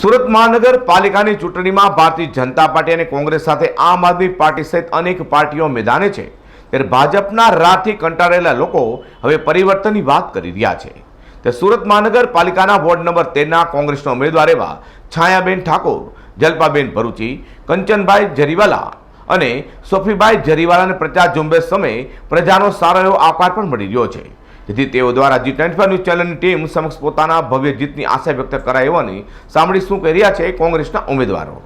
સુરત મહાનગરપાલિકાની ચૂંટણીમાં ભારતીય જનતા પાર્ટી અને કોંગ્રેસ સાથે આમ આદમી પાર્ટી સહિત અનેક પાર્ટીઓ મેદાને છે. ત્યારે ભાજપના રાહથી કંટાળેલા લોકો હવે પરિવર્તનની વાત કરી રહ્યા છે. તે સુરત મહાનગરપાલિકાના વોર્ડ નંબર તેરના કોંગ્રેસના ઉમેદવાર એવા છાયાબેન ઠાકોર, જલપાબેન ભરૂચી, કંચનભાઈ જરીવાલા અને સોફીભાઈ જરીવાલાને પ્રચાર ઝુંબેશ સમયે પ્રજાનો સારો એવો આકાર પણ મળી રહ્યો છે. જેથી તેઓ દ્વારા જી ટ્વેન્ટી ન્યૂઝ ચેનલની ટીમ સમક્ષ પોતાના ભવ્ય જીતની આશા વ્યક્ત કરાઈ હોવાની સાંભળી શું કહી રહ્યા છે કોંગ્રેસના ઉમેદવારો?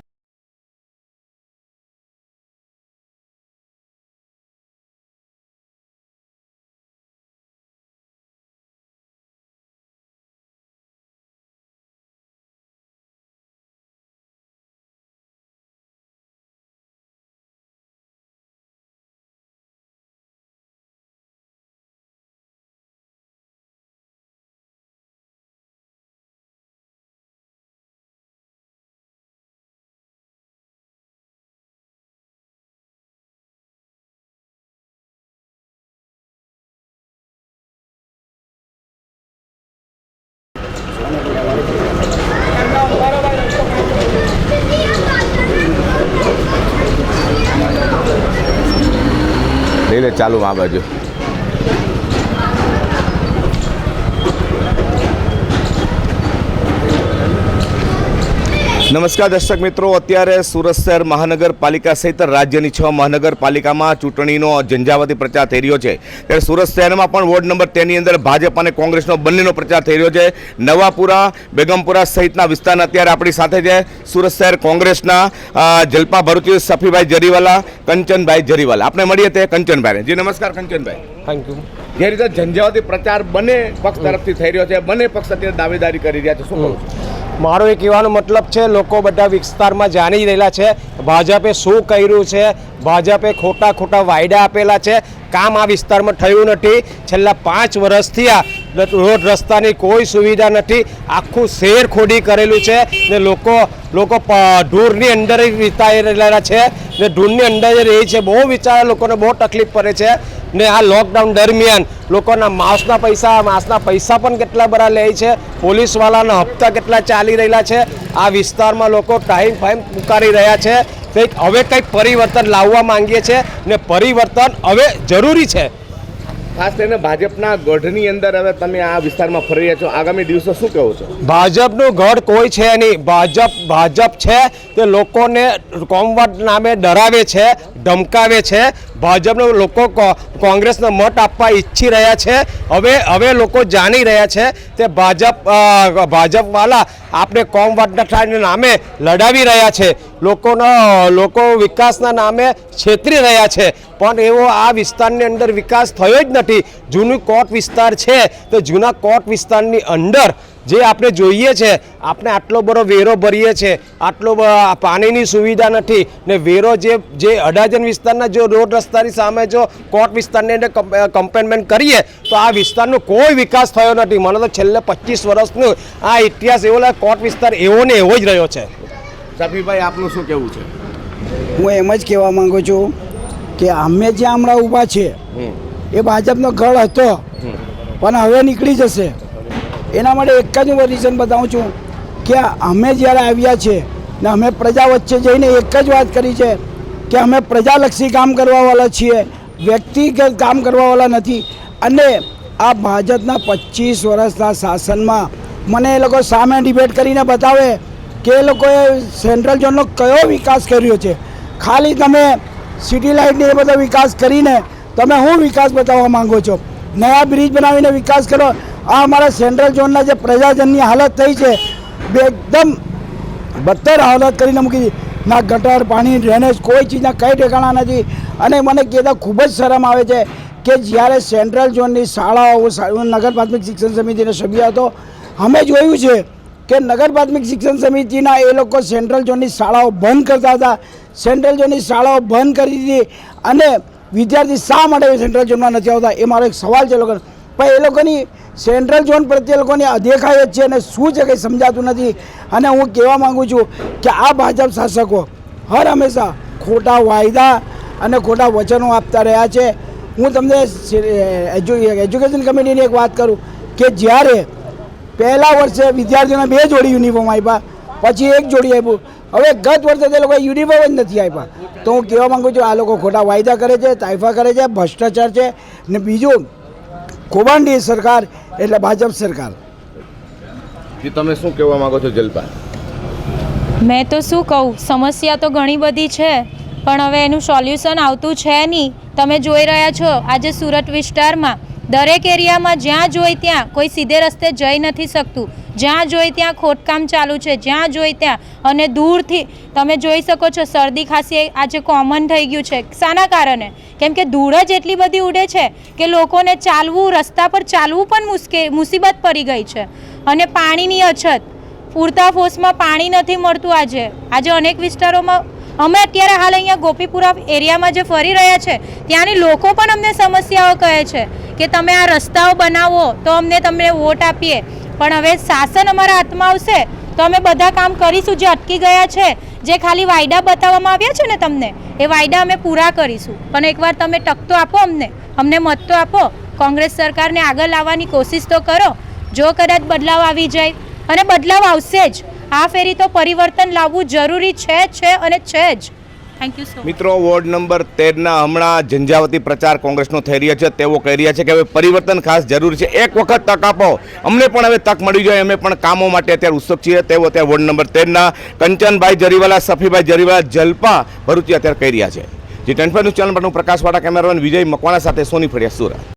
લઈ લે ચાલુ આ બાજુ. નમસ્કાર દર્શક મિત્રો અત્યારે સુરત શહેર મહાનગરપાલિકા સહિત રાજ્યની છ મહાનગરપાલિકામાં ચૂંટણીનો ઝંઝાવતી પ્રચાર થઈ રહ્યો છે. ત્યારે સુરત શહેરમાં પણ વોર્ડ નંબર તેની અંદર ભાજપ અને કોંગ્રેસનો બંનેનો પ્રચાર થઈ રહ્યો છે. નવાપુરા બેગમપુરા સહિતના વિસ્તારના અત્યારે આપણી સાથે છે સુરત શહેર કોંગ્રેસના જલ્પા ભરૂચી સફીભાઈ જરીવાલા કંચનભાઈ જરીવાલા. આપણે મળીએ તે કંચનભાઈ જી નમસ્કાર કંચનભાઈ. થેન્ક યુ જે રીતે ઝંઝાવતી પ્રચાર બંને પક્ષ તરફથી થઈ રહ્યો છે બંને પક્ષ અત્યારે દાવેદારી કરી રહ્યા છે. શું કહું છું? મારો એ કહેવાનો મતલબ છે, લોકો બધા વિસ્તારમાં જાણી રહેલા છે, ભાજપે શું કર્યું છે, ભાજપે ખોટા ખોટા વાયદા આપેલા છે, કામ આ વિસ્તારમાં થયું નથી. છેલ્લા પાંચ વર્ષથી આ રોડ રસ્તાની કોઈ સુવિધા નથી. આખું શેર ખોડી કરેલું છે ને લોકો લોકો ઢૂરની અંદર જ વિતાઈ રહેલા છે ને ઢૂરની અંદર રહે છે. બહુ વિચારા લોકોને બહુ તકલીફ પડે છે. ને આ લોકડાઉન દરમિયાન લોકોના માસના પૈસા માસના પૈસા પણ કેટલા બધા લે છે? પોલીસવાળાના હપ્તા કેટલા ચાલી રહેલા છે? આ વિસ્તારમાં લોકો ટાઈમ ફાઈમ પુકારી રહ્યા છે. કંઈક હવે કંઈક પરિવર્તન લાવવા માંગીએ છીએ ને પરિવર્તન હવે જરૂરી છે. ખાસ કરીને ભાજપના ગઢની અંદર હવે તમે આ વિસ્તારમાં ફરી રહ્યા છો. આગામી દિવસો શું કહો છો? ભાજપનું ગઢ કોઈ છે નહીં. ભાજપ ભાજપ છે તે લોકોને કોમવાટ નામે ડરાવે છે ધમકાવે છે. ભાજપનો લોકો કોંગ્રેસને મત આપવા ઈચ્છી રહ્યા છે. હવે હવે લોકો જાણી રહ્યા છે તે ભાજપ ભાજપવાલા આપણે કોમવાદના નામે લડાવી રહ્યા છે. લોકોનો, લોકો વિકાસના નામે છેતરી રહ્યા છે. પણ એવો આ વિસ્તારની અંદર વિકાસ થયો જ નથી. જૂનું કોટ વિસ્તાર છે. તો જૂના કોટ વિસ્તારની અંદર જે આપણે જોઈએ છે આપણે આટલો બધો વેરો ભરીએ છીએ આટલો પાણીની સુવિધા નથી ને વેરો જે જે અડાજણ વિસ્તારના જો રોડ રસ્તાની સામે જો કોટ વિસ્તારની અંદર કમ્પેનમેન્ટ કરીએ તો આ વિસ્તારનો કોઈ વિકાસ થયો નથી. મને તો છેલ્લે પચીસ વર્ષનું આ ઇતિહાસ એવો લાગે કોટ વિસ્તાર એવો ને એવો જ રહ્યો છે. સફીભાઈ આપનું શું કહેવું છે? હું એમ જ કહેવા માગું છું કે અમે જ્યાં હમણાં ઊભા છે એ ભાજપનો ગળ હતો પણ હવે નીકળી જશે. એના માટે એક જ હું રીઝન બતાવું છું કે અમે જ્યારે આવ્યા છે ને અમે પ્રજા વચ્ચે જઈને એક જ વાત કરી છે કે અમે પ્રજાલક્ષી કામ કરવાવાળા છીએ, વ્યક્તિગત કામ કરવાવાળા નથી. અને આ ભાજપના પચીસ વર્ષના શાસનમાં મને એ લોકો સામે ડિબેટ કરીને બતાવે કે એ લોકોએ સેન્ટ્રલ ઝોનનો કયો વિકાસ કર્યો છે. ખાલી તમે સિટી લાઇટને એ બધો વિકાસ કરીને તમે શું વિકાસ બતાવવા માંગો છો? નયા બ્રિજ બનાવીને વિકાસ કરો આ અમારા સેન્ટ્રલ ઝોનના જે પ્રજાજનની હાલત થઈ છે, બે એકદમ બદતર હાલત કરીને મૂકી દીધી. ના ગટર, પાણી, ડ્રેનેજ, કોઈ ચીજના કંઈ ઠેકાણા નથી. અને મને કહેતા ખૂબ જ શરમ આવે છે કે જ્યારે સેન્ટ્રલ ઝોનની શાળાઓ હું નગર પ્રાથમિક શિક્ષણ સમિતિનો સભ્ય હતો, અમે જોયું છે કે નગર પ્રાથમિક શિક્ષણ સમિતિના એ લોકો સેન્ટ્રલ ઝોનની શાળાઓ બંધ કરતા હતા. સેન્ટ્રલ ઝોનની શાળાઓ બંધ કરી દીધી અને વિદ્યાર્થી શા માટે સેન્ટ્રલ ઝોનમાં નથી આવતા? એ મારો એક સવાલ છે લોકોનો પણ એ લોકોની સેન્ટ્રલ ઝોન પ્રત્યે લોકોની અદેખાય જ છે અને શું છે કંઈ સમજાતું નથી. અને હું કહેવા માગું છું કે આ ભાજપ શાસકો હર હંમેશા ખોટા વાયદા અને ખોટા વચનો આપતા રહ્યા છે. હું તમને એજ્યુકેશન કમિટીની એક વાત કરું કે જ્યારે પહેલા વર્ષે વિદ્યાર્થીઓને બે જોડી યુનિફોર્મ આપ્યા પછી એક જોડી આપ્યું હવે ગત વર્ષે તે લોકો યુનિફોર્મ જ નથી આપ્યા. તો હું કહેવા માંગુ છું આ લોકો ખોટા વાયદા કરે છે તાઇફા કરે છે ભ્રષ્ટાચાર છે ને બીજું કૌભાંડી સરકાર એટલે ભાજપ સરકાર. તમે શું કહેવા માંગો છો જલપા મેં તો શું કહું સમસ્યા તો ઘણી બધી છે પણ હવે એનું સોલ્યુશન આવતું છે નહીં. તમે જોઈ રહ્યા છો આજે સુરત વિસ્તારમાં દરેક એરિયામાં જ્યાં જોઈ ત્યાં કોઈ સીધે રસ્તે જઈ નથી શકતું. જ્યાં જોઈ ત્યાં ખોદકામ ચાલુ છે. જ્યાં જોઈ ત્યાં અને દૂરથી તમે જોઈ શકો છો શરદી ખાંસી આજે કોમન થઈ ગયું છે. શાના કારણે? કેમ કે ધૂળ જ એટલી બધી ઉડે છે કે લોકોને ચાલવું, રસ્તા પર ચાલવું પણ મુશ્કેલ મુસીબત પડી ગઈ છે. અને પાણીની અછત. પૂરતા ફોર્સમાં પાણી નથી મળતું આજે. આજે અનેક વિસ્તારોમાં અમે અત્યારે હાલ અહીંયા ગોપીપુરા એરિયામાં જે ફરી રહ્યા છે, ત્યાંની લોકો પણ અમને સમસ્યાઓ કહે છે. કે તમે આ રસ્તાઓ બનાવો તો અમને તમને વોટ આપીએ. પણ હવે શાસન અમારા હાથમાં આવશે તો અમે બધા કામ કરીશું જે અટકી ગયા છે, જે ખાલી વાયદા બતાવવામાં આવ્યા છે ને તમને, એ વાયદા અમે પૂરા કરીશું. પણ એકવાર તમે ટક તો આપો અમને અમને મત તો આપો. કોંગ્રેસ સરકારને આગળ લાવવાની કોશિશ તો કરો. જો કદાચ બદલાવ આવી જાય, અને બદલાવ આવશે જ. આ ફેરી તો પરિવર્તન લાવવું જરૂરી છે છે અને છે જ. થેન્ક યુ સો મિત્રો, વોર્ડ નંબર તેરના હમણાં ઝંઝાવતી પ્રચાર કોંગ્રેસનો થઈ રહ્યો છે. તેઓ કહી રહ્યા છે કે હવે પરિવર્તન ખાસ જરૂરી છે. એક વખત તક આપો. અમને પણ હવે તક મળી જાય. અમે પણ કામો માટે અત્યારે ઉત્સુક છીએ. તેઓ અત્યારે વોર્ડ નંબર તેરના કંચનભાઈ જરીવાલા, સફીભાઈ જરીવાલા, જલપા ભરૂચી અત્યારે કહી રહ્યા છે. જે ટેન્ફર ન્યૂઝ ચેનલ પરનું પ્રકાશવાળા કેમેરામેન વિજય મકવાણા સાથે સોની ફળિયા સુરત.